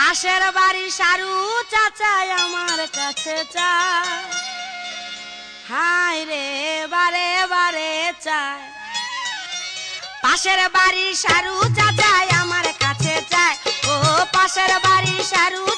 পাশের বাড়ি সারু চাচাই আমার কাছে চায়। হাই রে, বারে বারে চায়। পাশের বাড়ি সারু চাচাই আমার কাছে চায়। ও পাশের বাড়ি সারু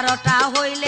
এগারোটা হইলে